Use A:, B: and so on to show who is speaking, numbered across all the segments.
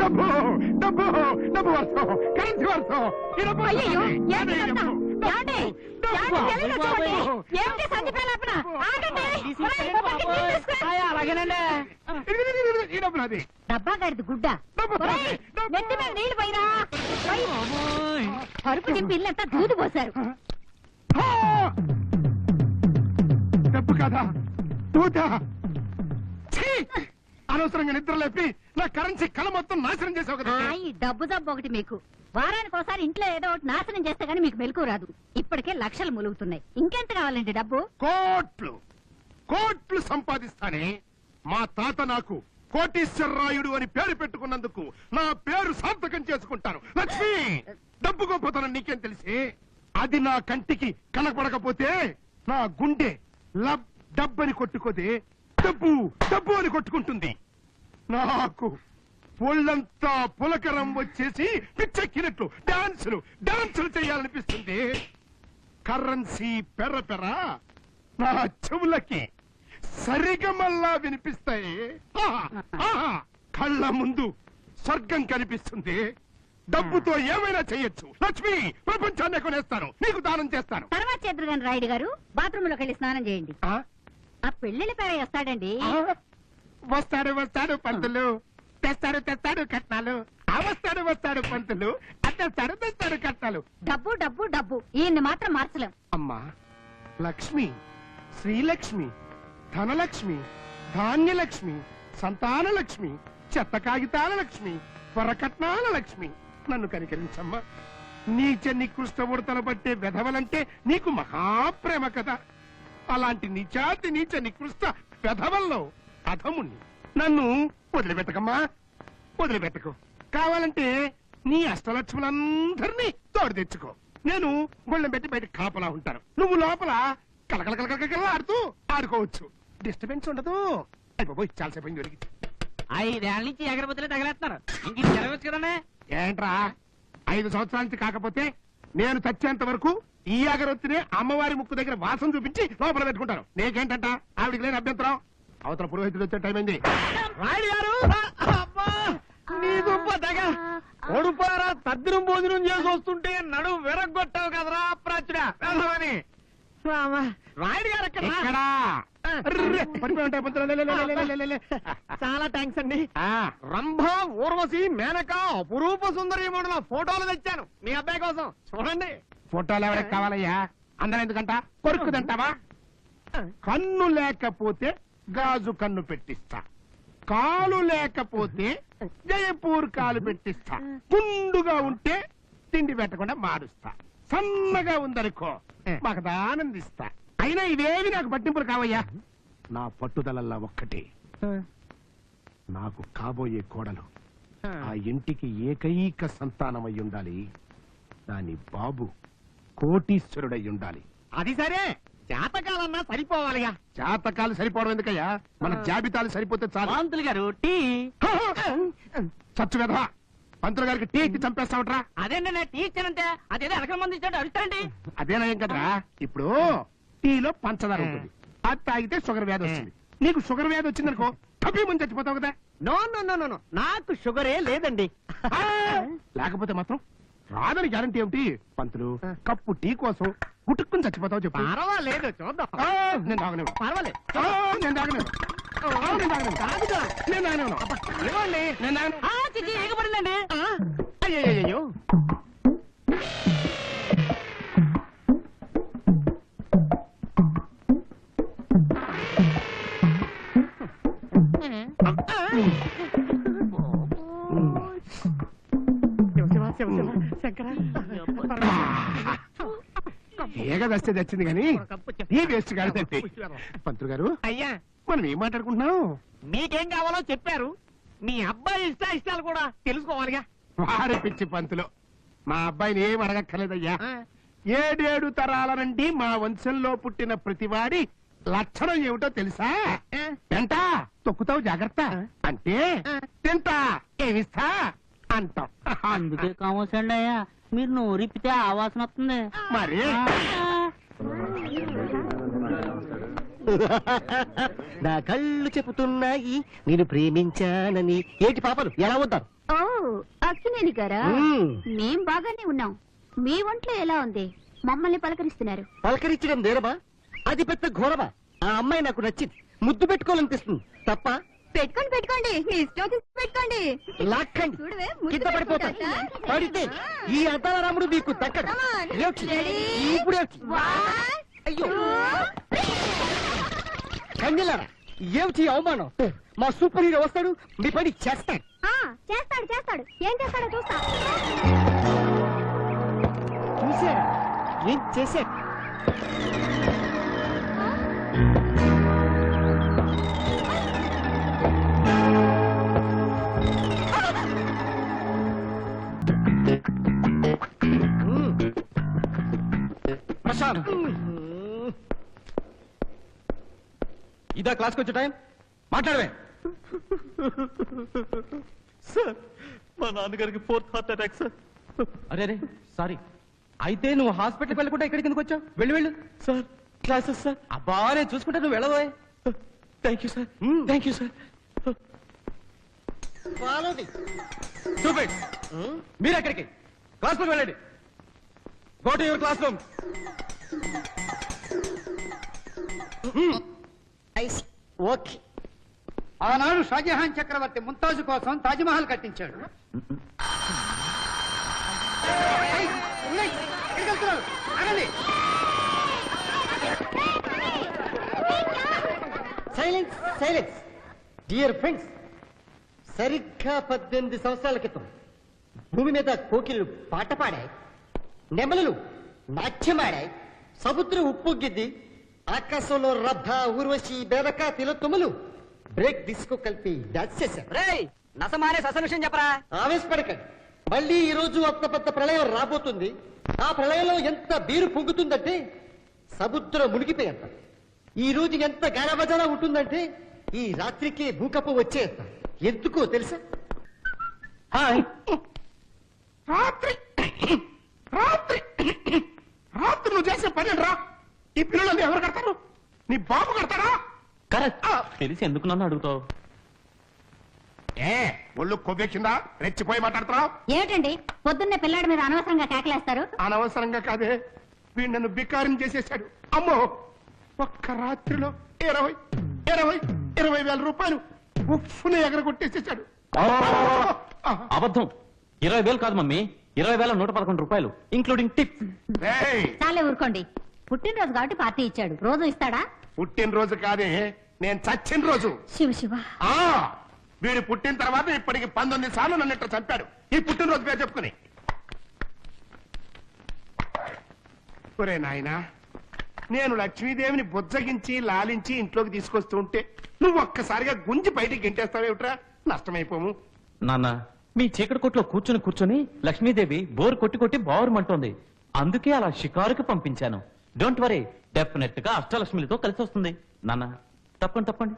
A: డబ్బు డబ్బు డబ్బు వర్షం అదే
B: ఏంటి?
A: డబ్బు.
B: ఏమండి? ఏమండి? చూడండి. ఏమిటి సంధి ప్రలాపన? ఆగండి.
C: అలాగేనండి
A: ఈ డబ్బు నాది
B: డబ్బా గారిది గుడ్డ ఒరేయ్,
A: నాది. డబ్బు.
B: నెత్తి మీద నీళ్ళు పోయిరా పోయి. పరుపు నింపి ఇల్లంతా దూది పోశారు
A: ఆ! డబ్బు కదా దూత ఛీ! అనవసరంగా నిద్ర లేపి నా కరెన్సీ కళ మొత్తం నాశనం చేసావు కదా
B: ఆ, ఈ డబ్బు జబ్బు ఒకటి మీకు వారానికి ఒకసారి ఇంట్లో ఏదో ఒకటి నాశనం చేస్తే గానీ మీకు మెలకు రాదు. ఇప్పటికే లక్షలు ములుగుతున్నాయి. ఇంకెంత కావాలండి డబ్బు?
A: కోట్లు. కోట్లు సంపాదిస్తానే మా తాత నాకు కోటీశ్వరరాయుడు అని పేరు పెట్టుకున్నందుకు నా పేరు సార్థకం చేసుకుంటాను. లక్ష్మి డబ్బు గొప్పతనం నీకేం తెలిసి? అది నా కంటికి కనపడకపోతే నా గుండె లబ్ డబ్బని కొట్టుకోదే డబ్బు డబ్బు అని కొట్టుకుంటుంది. నాకు ఒళ్ళంతా పులకరం వచ్చేసి పిచ్చెక్కినట్లు డాన్సులు డాన్సులు చేయాలనిపిస్తుంది. కర్రెన్సీ పెర్ర పెర్ర నా చెవులకి సరిగమల్లా వినిపిస్తాయి. కళ్ళ ముందు స్వర్గం కనిపిస్తుంది. డబ్బుతో ఏమైనా చెయ్యొచ్చు లక్ష్మి ప్రపంచాన్ని కొనేస్తాను. నీకు దానం చేస్తాను.
B: తర్వాత చేద్దరు గాని రాయుడు గారు బాత్రూమ్లోకి వెళ్ళి స్నానం చేయండి.
A: ఆ?
B: పెళ్ళిళ్ళ పేర వస్తాడండి?
A: వస్తాడు వస్తాడు పంతులు. తెస్తాడు తెస్తాడు కట్నాలు. ఆ వస్తాడు వస్తాడు పంతులు అత్తేస్తాడు తెస్తాడు కట్నాలు.
B: డబ్బు డబ్బు డబ్బు. ఈయన్ని మాత్రం మార్చలేం.
A: అమ్మా లక్ష్మి శ్రీలక్ష్మి ధనలక్ష్మి ధాన్యలక్ష్మి సంతాన లక్ష్మి చెత్త కాగితాల లక్ష్మి వరకట్నాల లక్ష్మి. నన్ను కనికరించమ్మా. నీచ నికృష్ట ఉడతలు పట్టే వెధవలంటే నీకు మహాప్రేమ కదా అలాంటి నీచాతి నీచ నికృష్ట వెధవల్లో అధముణ్ణి నన్ను వదిలిపెట్టకమ్మా. వదిలిపెట్టకు. కావాలంటే నీ అష్టలక్ష్ములందరినీ తోడు తెచ్చుకో. నేను గొళ్ళెం పెట్టి బయట కాపలా ఉంటాను. నువ్వు లోపల కలకల కలకల ఆడుతూ ఆడుకోవచ్చు. డిస్టర్బెన్స్ ఉండదు. అయిపోయి చాలాసేపు అయింది దొరికి
C: ఐదేళ్ళ నుంచి ఎగరబుద్ధులే తగలేస్తున్నారు. ఇంక కదండి?
A: ఏంట్రా? ఐదు సంవత్సరాల నుంచి కాకపోతే నేను చచ్చేంత వరకు ఈ అగరొత్తినే అమ్మవారి ముక్కు దగ్గర వాసన చూపించి లోపల పెట్టుకుంటాను. నీకేంటంట? ఆవిడికి లేని అభ్యంతరం? అవతల పురోహితుడు వచ్చే టైం అయింది
C: రాయుడు గారు! అబ్బా! నీ తద్దినం భోజనం చేసి వస్తుంటే నడు విరగొట్టావు కదరా ప్రాచుడా వెళ్దామని రాయుడు గారు ఎక్కడ?
A: ఎక్కడా అర్రే, పడిపోయి ఉంటాయి పంతులు. లే, లే, లే, లే, లే, లే, లే.
C: చాలా థ్యాంక్స్ అండి.
A: ఆ,
C: రంభ ఊర్వశి మేనక అపురూప సుందరి మండల ఫోటోలు తెచ్చాను. మీ అబ్బాయి కోసం. చూడండి.
A: ఫోటోలు ఎవరికి కావాలయ్యా? అందరం ఎందుకంట? కొరుకు తింటావా? కన్ను లేకపోతే గాజు కన్ను పెట్టిస్తా. కాలు లేకపోతే జయపూర్ కాలు పెట్టిస్తా గుండుగా ఉంటే తిండి పెట్టకుండా మారుస్తా. సన్నగా ఉందనుకో మాకు ఆనందిస్తా. అయినా ఇవేవి నాకు పట్టింపులు కావయ్యా? నా పట్టుదలల్లా ఒక్కటే. నాకు కాబోయే కోడలు. ఆ ఇంటికి ఏకైక సంతానమై ఉండాలి. దాని బాబు కోటీశ్వరుడై ఉండాలి.
C: అది సరే. జాతకాలన్నా సరిపోవాలిగా.
A: జాతకాలు సరిపోవడం ఎందుకయ్యా? మన జాబితాలు సరిపోతే చాలు.
C: పంతులు గారు టీ.
A: చచ్చు వెధవా పంతులు గారికి టీ ఇచ్చి చంపేస్తావట్రా.
C: అదేండి నేను టీ ఇచ్చానంటే అదేదో ఎలకల మంది ఇచ్చాడు అడుగుతారండి
A: అదేనయం కదరా? ఇప్పుడు టీలో పంచదార ఉంటుంది. అది తాగితే షుగర్ వ్యాధి వస్తుంది. నీకు షుగర్ వ్యాధి వచ్చిందనుకో తప్పి ముందు చచ్చిపోతావు కదా.
C: No no no no no. నాకు షుగరే లేదండి.
A: ఆ! లేకపోతే మాత్రం రాదని గ్యారంటీ ఏమిటి? పంతులు కప్పు టీ కోసం గుటుక్కుని చచ్చిపోతావు చెప్పు.
C: పర్వాలేదు చూద్దాం.
A: ఆ, నేను తాగలేను.
C: పర్వాలేదు.
A: ఆ, నేను తాగలేను. ఆ, నేను తాగలేను. నేను తాగలేను.
C: ఇవ్వండి
A: నేను తాగను
C: ఆ, చిచి ఎగబడిందండి
A: అయ్యయ్యయ్యో. ఏగ వస్తే తెచ్చింది కానీ ఈ వేస్ట్ కాదండి పంతులు గారు
C: అయ్యా.
A: మనం ఏం మాట్లాడుకుంటున్నాం?
C: మీకేం కావాలో చెప్పారు. మీ అబ్బాయి ఇష్ట ఇష్టాలు కూడా తెలుసుకోవాలిగా.
A: వారి పిచ్చి పంతులు. మా అబ్బాయిని ఏం అడగక్కర్లేదయ్యా. ఏడేడు తరాల నుండి మా వంశంలో పుట్టిన ప్రతివాడి లక్షణం ఏమిటో తెలుసా? తింటా. తొక్కుతావు జాగ్రత్త. అంటే తింటా. ఏమిస్తా? అంటాం.
D: అందుకే కామోసండి అయ్యా మీరు నోరిప్పితే ఆ వాసన వస్తుంది.
A: మరి?
E: నా కళ్ళు చెబుతున్నాయి నేను ప్రేమించానని. ఏటి పాపలు ఎలా వద్దారు
B: ఓ అక్కినేని గారా?
E: మ్మ్.
B: మేం బాగానే ఉన్నాం. మీ ఒంట్లో ఎలా ఉంది? మమ్మల్ని పలకరిస్తున్నారు.
E: పలకరించడం దేరమా అది పెద్ద ఘోరమా? ఆ అమ్మాయి నాకు నచ్చింది. ముద్దు పెట్టుకోవాలనిపిస్తుంది. తప్ప
B: పెట్టుకోండి పెట్టుకోండి. మీ ఇష్టం వచ్చి పెట్టుకోండి.
E: లాక్కండి.
B: చూడవే,
E: కింద
B: పెట్టుకుంటా.
E: పడితే ఈ అద్దాల రాముడు మీకు దక్కడు
B: Come on.
E: ఏడ్చి.
B: Ready?
E: ఇప్పుడు ఏడ్చి. అయ్యో. కన్యలారా ఏమిటి ఈ అవమానం? మా సూపర్ హీరో వస్తాడు మీ పని చేస్తాడు.
B: చేస్తాడు చేస్తాడు. ఏం చేస్తాడో చూస్తా.
E: చూసారా ఏం చేశాడు.
C: ప్రశాంత్ ఇదా క్లాస్కి వచ్చే టైం? మాట్లాడవే.
F: సార్ మా నాన్నగారికి ఫోర్త్ హార్ట్ అటాక్ సార్.
C: అరే అరే సారీ. అయితే నువ్వు హాస్పిటల్కి వెళ్ళకుండా ఇక్కడికి ఎందుకు వచ్చావు? వెళ్ళు వెళ్ళు.
F: Sir classes sir.
C: అబ్బా నేను చూసుకుంటే నువ్వు వెళ్ళవే.
F: Thank you sir. Thank you sir.
E: మ్మ్.
C: మీరు ఎక్కడికి? క్లాస్ రూమ్ వెళ్ళండి. Go to your classroom.
E: Okay.
G: ఆనాడు షాజహాన్ చక్రవర్తి ముంతాజు కోసం తాజ్మహల్ కట్టించాడు.
E: Silence silence. డియర్ ఫ్రెండ్స్ సరిగ్గా పద్దెనిమిది సంవత్సరాల క్రితం భూమి మీద కోకిలు పాట పాడాయి నెమలులు నాట్యమాడాయి సముద్రం ఉప్పొంగింది ఆకాశంలో రభ ఊర్వశి బేరక తిలోత్తములు బ్రేక్ డిస్కో కలిపి డాన్స్ చేశారు.
D: రేయ్ నసమానే సస విషయం చెప్పరా?
E: ఆవేశపడకండి. మళ్ళీ ఈ రోజు అంత పెద్ద ప్రళయం రాబోతుంది. ఆ ప్రళయంలో ఎంత బీరు పొంగుతుందంటే సముద్రం మునిగిపోయేంత. ఈ రోజు ఎంత గానబజానా ఉంటుందంటే ఈ రాత్రికి భూకంపం వచ్చేంత. ఎందుకో తెలుసా?
C: హాయ్.
A: రాత్రి. రాత్రి. రాత్రి నువ్వు చేసే పని రా ఈ పిల్లలు ఎవరు కడతారు? నీ బాబు కడతారా
F: కరెక్ట్. తెలిసి ఎందుకు నన్ను అడుగుతావు?
A: ఏ ఒళ్ళు కొవ్వెక్కిందా? రెచ్చిపోయి మాట్లాడుతున్నావు?
B: ఏమిటండి? పొద్దున్నే పిల్లాడి మీద అనవసరంగా కేకలేస్తారు.
A: అనవసరంగా కాదే. వీడు నన్ను బికారం చేసేసాడు అమ్మో! ఒక్క రాత్రిలో ఇరవై ఇరవై ఇరవై వేల రూపాయలు ఉప్పుని ఎగరగొట్టేసేసాడు
F: అబద్ధం. ఇరవై వేలు కాదు మమ్మీ. ఇరవై వేల నూట పదకొండు రూపాయలు ఇంక్లూడింగ్ టిప్
A: ఏయ్,
B: చాలే ఊరుకోండి. పుట్టినరోజు కాబట్టి పార్టీ ఇచ్చాడు. రోజు ఇస్తాడా?
A: పుట్టినరోజు కాదే నేను చచ్చిన రోజు.
B: శివ శివ.
A: ఆ! వీడు పుట్టిన తర్వాత ఇప్పటికి పంతొమ్మిది సార్లు నన్ను ఇట్లా చంపాడు. ఈ పుట్టినరోజు పేరు చెప్పుకుని. ఒరే నాయనా నేను లక్ష్మీదేవిని బుజ్జగించి లాలించి ఇంట్లోకి తీసుకొస్తూ ఉంటే నువ్వు ఒక్కసారిగా గుంజి బయటికి గెంటేస్తావేమిట్రా? నష్టమైపోము.
F: నాన్న మీ చీకటి కొట్లో కూర్చుని కూర్చుని లక్ష్మీదేవి బోర్ కొట్టి కొట్టి బావురమంటోంది అందుకే అలా షికారుకి పంపించాను. డోంట్ వరీ డెఫినెట్గా అష్టలక్ష్మిలతో కలిసి వస్తుంది. నాన్న తప్పండి తప్పండి.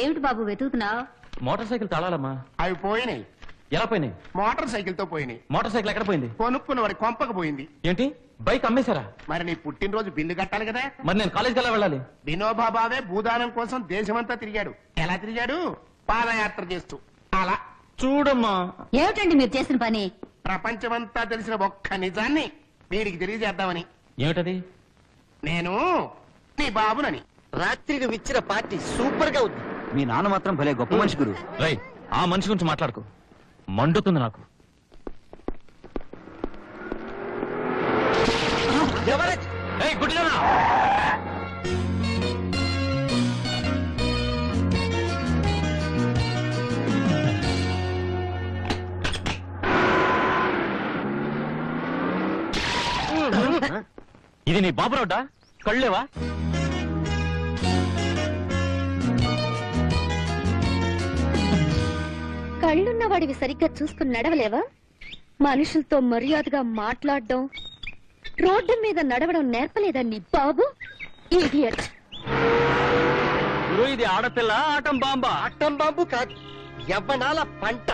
B: ఏమిటి బాబు వెతుకుతున్నావు?
F: మోటార్ సైకిల్ తాళాలమ్మా.
A: అవి పోయినాయి.
F: ఎలా పోయినాయి?
A: మోటార్ సైకిల్తో పోయినాయి.
F: మోటార్ సైకిల్ ఎక్కడ పోయింది?
A: కొనుక్కున్న వాడి కొంపకు పోయింది.
F: ఏంటి? బైక్ అమ్మేశారా?
A: మరి నీ పుట్టినరోజు బిల్లు కట్టాలి కదా.
F: మరి నేను కాలేజ్కి ఎలా వెళ్ళాలి?
A: వినోబా భావే భూదానం కోసం దేశమంతా తిరిగాడు. ఎలా తిరిగాడు? పాదయాత్ర చేస్తూ. అలా.
F: చూడమ్మా.
B: ఏమిటండి మీరు చేసిన పని?
A: ప్రపంచమంతా తెలిసిన ఒక్క నిజాన్ని వీడికి తెలియజేద్దామని.
F: ఏమిటది?
A: నేను నీ బాబునని.
E: రాత్రి నువ్వు ఇచ్చిన పార్టీ సూపర్గా ఉంది.
H: మీ నాన్న మాత్రం భలే గొప్ప మనిషి గురు.
F: రై ఆ మనిషి గురించి మాట్లాడుకో. మండుతుంది నాకు.
E: ఎవరది?
F: ఏయ్, గుడ్డిదానా! ఇది నీ బాబు రోడ్డా? కళ్ళేవా?
I: కళ్ళున్న వాడివి సరిగ్గా చూసుకుని నడవలేవా? మనుషులతో మర్యాదగా మాట్లాడడం రోడ్డు మీద నడవడం నేర్పలేదండి బాబు? ఇడియట్
J: గురు ఇది ఆడపిల్ల ఆటం బాంబా.
E: అట్టం బాంబు కాదు యవ్వనాల పంట.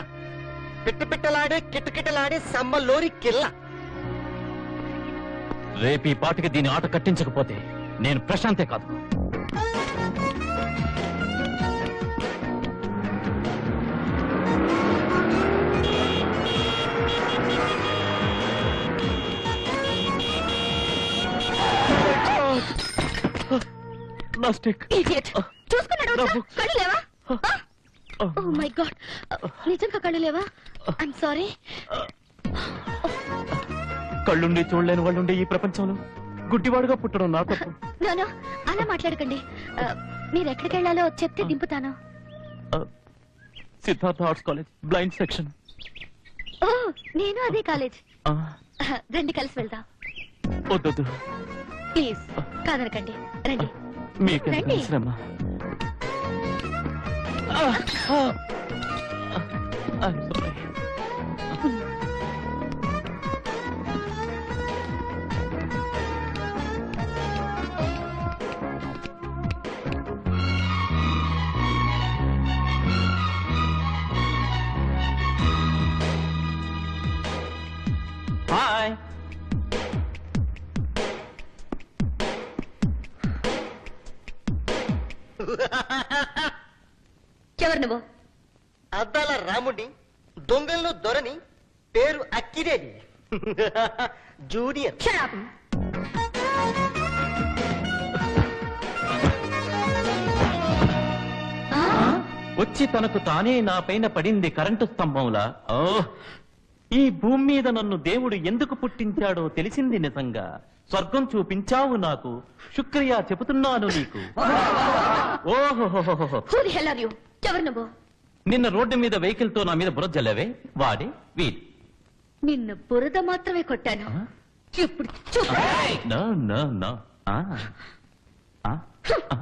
E: పిట్టపిట్టలాడే కిటకిటలాడే సమ్మలోరి కిల్ల.
F: రేపు ఈ పాటికి దీని ఆట కట్టించకపోతే నేను ప్రశాంతే కాదు. నా స్టిక్
I: ఇడియట్ చూసుకున్నాడు
F: నా book.
I: కళ్ళు లేవా? ఓ మై గాడ్ నిజంగా కళ్ళు లేవా? ఐమ్ సారీ
F: కళ్ళుండి చూడలేని వాళ్ళుండే ఈ ప్రపంచంలో. గుడ్డివాడుగా పుట్టడం నా తప్పు.
I: అలా మాట్లాడకండి. మీరు ఎక్కడికి వెళ్ళాలో చెప్తే దింపుతాను.
F: Siddhartha arts college blind section.
I: ఓ నేను అదే కాలేజ్. రండి కలిసి వెళ్దాం.
F: వద్దొద్దు.
I: ప్లీజ్ కాదనకండి. రండి.
F: మీకు. శ్రమ I'm sorry.
I: ఎవరు నువ్వు
E: అద్దాల రాముడి దొంగల్లో దొరని పేరు అక్కిరేని జూనియర్.
F: వచ్చి తనకు తానే నా పైన పడింది కరెంటు స్తంభంలా? ఓ ఈ భూమి మీద నన్ను దేవుడు ఎందుకు పుట్టించాడో తెలిసింది నిజంగా. స్వర్గం చూపించావు నాకు శుక్రియా చెబుతున్నాను నీకు. ఓహోహోహోహో.
I: ఎవరు నువ్వు
F: నిన్న రోడ్డు మీద వెహికల్తో నా మీద బురద జల్లవే వాడే వీడి
I: నిన్ను బురద మాత్రమే కొట్టాను? ఇప్పుడు చూపు
F: నో నో నో ఆ. ఆ? ఆ?